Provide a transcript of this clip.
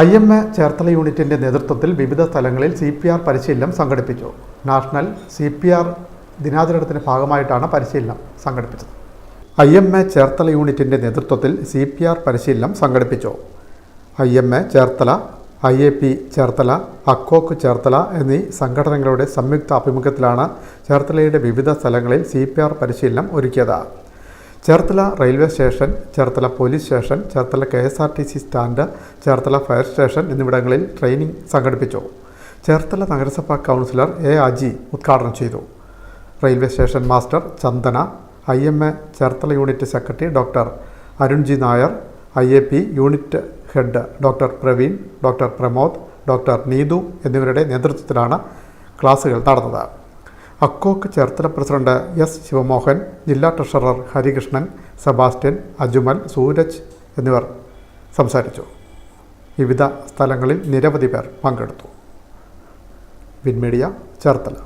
I M A Cherthala യൂണിറ്റിന്റെ നേതൃത്വത്തിൽ വിവിധ സ്ഥലങ്ങളിൽ സി പി ആർ പരിശീലനം സംഘടിപ്പിച്ചു. നാഷണൽ സി പി ആർ ദിനാചരണത്തിന്റെ ഭാഗമായിട്ടാണ് പരിശീലനം സംഘടിപ്പിച്ചത്. ഐ എം എ ചേർത്തല യൂണിറ്റിന്റെ നേതൃത്വത്തിൽ സി പി ആർ പരിശീലനം സംഘടിപ്പിച്ചു. I M A Cherthala I A P Cherthala അക്കോക്ക് Cherthala എന്നീ സംഘടനകളുടെ സംയുക്ത ആഭിമുഖ്യത്തിലാണ് ചേർത്തലയുടെ വിവിധ സ്ഥലങ്ങളിൽ സി പി ആർ പരിശീലനം ഒരുക്കിയത്. Cherthala railway station Cherthala police station Cherthala K S R T C stand Cherthala fire station എന്നിവിടങ്ങളിൽ ട്രെയിനിംഗ് സംഘടിപ്പിച്ചു. ചേർത്തല നഗരസഭാ കൗൺസിലർ എ അജി ഉദ്ഘാടനം ചെയ്തു. Railway station master Chandana I M A Cherthala unit secretary doctor Arunji Nair I A P unit head doctor Praveen doctor Pramod doctor Neethu എന്നിവരുടെ നേതൃത്വത്തിലാണ് ക്ലാസുകൾ നടന്നത്. അക്കോക്ക് ചേർത്തല പ്രസിഡന്റ് എസ് ശിവമോഹൻ ജില്ലാ ട്രഷറർ ഹരികൃഷ്ണൻ സെബാസ്റ്റ്യൻ അജുമൽ സൂരജ് എന്നിവർ സംസാരിച്ചു. വിവിധ സ്ഥലങ്ങളിൽ നിരവധി പേർ പങ്കെടുത്തു. വിൻമീഡിയ ചേർത്തല.